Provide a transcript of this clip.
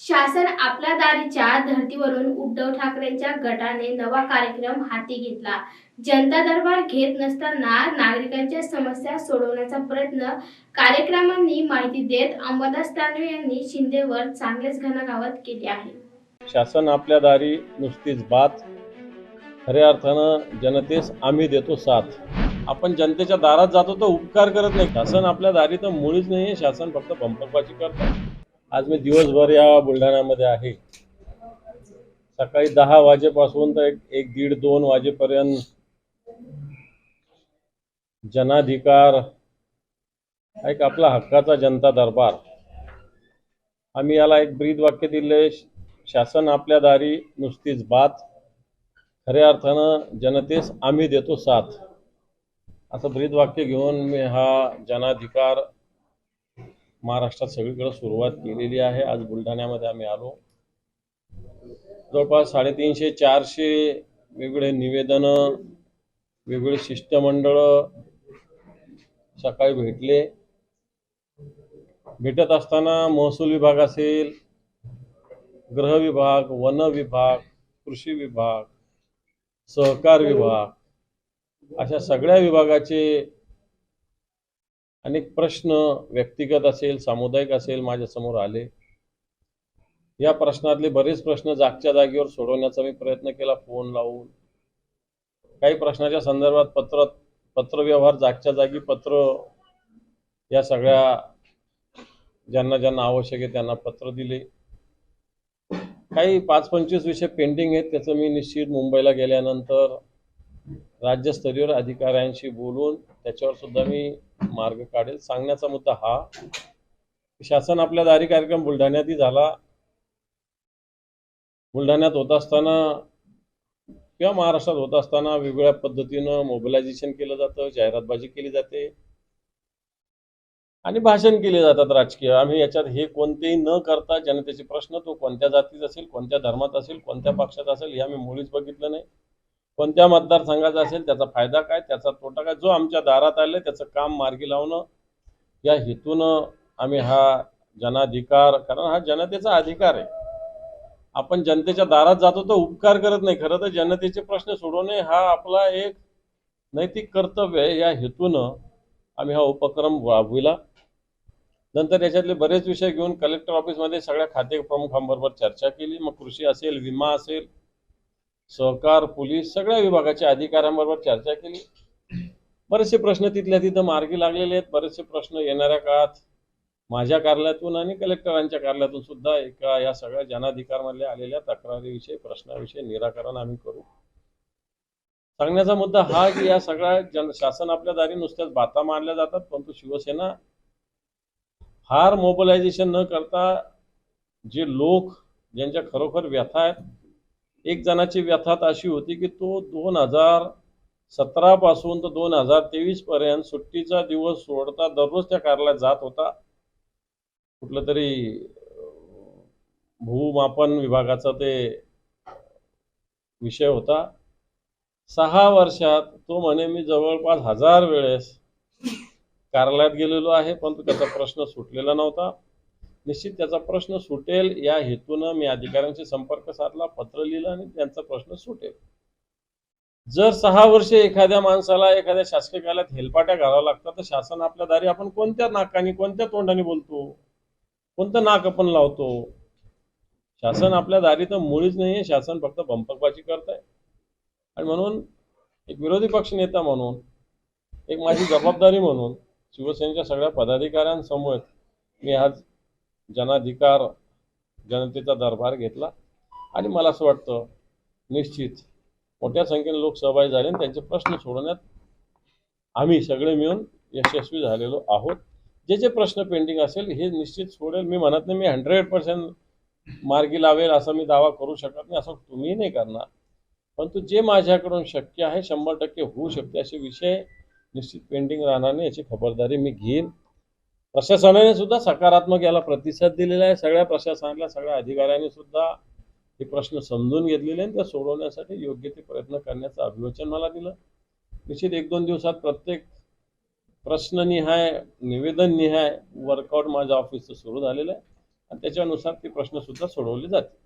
शासन आपल्या दारीच्या धर्तीवरून उद्धव ठाकरेंच्या गटाने नवा कार्यक्रम हाती घेतला. जनता दरबार घेत नसताना नागरिकांच्या समस्या सोडवण्याचा प्रयत्न कार्यक्रमांनी माहिती देत अंबादास दानवे यांनी शिंदेवर चांगलेच घणाघावत केले आहे. शासन आपल्या दारी नुसतीच बात खऱ्या अर्थानं जनतेस आम्ही देतो साथ. आपण जनतेच्या दारात जातो तर उपकार करत नाही. शासन आपल्या दारी तर मुळीच नाही आहे शासन फक्त बंपरबाजी करतात आज मी दिवसभर या बुलढाण्यामध्ये आहे. सकाळी दहा वाजेपासून तर एक एक दीड दोन वाजेपर्यंत जनाधिकार एक आपला हक्काचा जनता दरबार. आम्ही याला एक ब्रीद वाक्य दिले शासन आपल्या दारी नुसतीच बात खऱ्या अर्थानं जनतेस आम्ही देतो साथ. असं ब्रीद वाक्य घेऊन मी हा जनाधिकार महाराष्ट्रात सगळीकडे सुरुवात केलेली आहे. आज बुलढाण्यामध्ये आम्ही आलो. जवळपास साडेतीनशे चारशे वेगळे निवेदनं वेगळे शिष्टमंडळं सकाळी भेटले. भेटत असताना महसूल विभाग असेल गृह विभाग वन विभाग कृषी विभाग सहकार विभाग अशा सगळ्या विभागाचे अनेक प्रश्न व्यक्तिगत असेल सामुदायिक असेल माझ्यासमोर आले. या प्रश्नातले बरेच प्रश्न जागच्या जागेवर सोडवण्याचा मी प्रयत्न केला फोन लावून. काही प्रश्नाच्या संदर्भात पत्र पत्रव्यवहार जागच्या जागी पत्र या सगळ्या ज्यांना ज्यांना आवश्यक आहे त्यांना पत्र दिले. काही पाच पंचवीस विषय पेंडिंग आहेत त्याचं मी निश्चित मुंबईला गेल्यानंतर राज्यस्तरीय अधिकाऱ्यांशी बोलून त्याच्यावर सुद्धा मी मार्ग काढेल. सांगण्याचा मुद्दा हा शासन आपल्या दारी कार्यक्रम बुलढाण्यातही झाला. बुलढाण्यात होत असताना किंवा महाराष्ट्रात होत असताना वेगवेगळ्या पद्धतीनं मोबिलायझेशन केलं जातं जाहिरातबाजी केली जाते. आणि भाषण केले जातात राजकीय. आम्ही याच्यात हे कोणतेही न करता जनतेचे प्रश्न तो कोणत्या जातीत असेल कोणत्या धर्मात असेल कोणत्या पक्षात असेल हे आम्ही मुळीच बघितलं नाही. कोणत्या मतदारसंघाचा असेल त्याचा फायदा काय त्याचा तोटा काय जो आमच्या दारात आले त्याचं काम मार्गी लावणं या हेतूनं आम्ही हा जनाधिकार कारण हा जनतेचा अधिकार आहे. आपण जनतेच्या दारात जातो तर उपकार करत नाही. खरं तर जनतेचे प्रश्न सोडवणे हा आपला एक नैतिक कर्तव्य आहे. या हेतूनं आम्ही हा उपक्रम राबविला. नंतर याच्यातले बरेच विषय घेऊन कलेक्टर ऑफिसमध्ये सगळ्या खाते प्रमुखांबरोबर चर्चा केली. मग कृषी असेल विमा असेल सहकार पोलीस सगळ्या विभागाच्या अधिकाऱ्यांबरोबर चर्चा केली. बरेचसे प्रश्न तिथल्या तिथं मार्गी लागलेले आहेत. बरेचसे प्रश्न येणाऱ्या काळात माझ्या कार्यालयातून आणि कलेक्टरांच्या कार्यालयातून सुद्धा एका या सगळ्या जनाधिकारमधल्या आलेल्या तक्रारीविषयी प्रश्नाविषयी निराकरण आम्ही करू. सांगण्याचा मुद्दा हा की या सगळ्या जन शासन आपल्या दारी नुसत्याच बाता मारल्या जातात परंतु शिवसेना फार मोबिलायझेशन न करता जे लोक ज्यांच्या खरोखर व्यथा आहेत एक जणाची व्यथा अशी होती की तो दोन हजार सतरा पासून तर दोन हजार तेवीसपर्यंत सुट्टीचा दिवस सोडता दररोज त्या कार्यालयात जात होता. कुठलं तरी भूमापन विभागाचा ते विषय होता. सहा वर्षात तो म्हणे मी जवळपास हजार वेळेस कार्यालयात गेलेलो आहे पण त्याचा प्रश्न सुटलेला नव्हता. निश्चित त्याचा प्रश्न सुटेल. या हेतूनं मी अधिकाऱ्यांशी संपर्क साधला पत्र लिहिलं आणि त्यांचा प्रश्न सुटेल. जर सहा वर्षे एखाद्या माणसाला एखाद्या शासकीय कार्यालयात हेलपाट्या घालाव्या लागतात तर शासन आपल्या दारी आपण कोणत्या नाकाने कोणत्या तोंडाने बोलतो? कोणतं नाक आपण लावतो? शासन आपल्या दारी तर मुळीच नाही आहे शासन फक्त बंपकबाजी करत आहे आणि म्हणून एक विरोधी पक्ष नेता म्हणून एक माझी जबाबदारी म्हणून शिवसेनेच्या सगळ्या पदाधिकाऱ्यांसमोर मी आज जनाधिकार जनतेचा दरबार घेतला. आणि मला असं वाटतं निश्चित मोठ्या संख्येने लोक सहभागी झाले आणि त्यांचे प्रश्न सोडवण्यात आम्ही सगळे मिळून यशस्वी झालेलो आहोत. जे जे प्रश्न पेंडिंग असेल हे निश्चित सोडेल. मी म्हणत नाही मी हंड्रेड पर्सेंट मार्गी लावेल असा मी दावा करू शकत नाही असं तुम्ही नाही करणार. परंतु जे माझ्याकडून शक्य आहे शंभर टक्के होऊ शकते असे विषय निश्चित पेंडिंग राहणार नाही याची खबरदारी मी घेईन. प्रशासनाने सुद्धा सकारात्मक याला प्रतिसाद दिलेला आहे. सगळ्या प्रशासनातल्या सगळ्या अधिकाऱ्यांनी सुद्धा हे प्रश्न समजून घेतलेले आणि त्या सोडवण्यासाठी योग्य ते प्रयत्न करण्याचं अभिवचन मला दिलं. निश्चित एक दोन दिवसात प्रत्येक प्रश्ननिहाय निवेदननिहाय वर्कआउट माझ्या ऑफिसचं सुरू झालेलं आहे. आणि त्याच्यानुसार ते प्रश्न सुद्धा सोडवले जातील.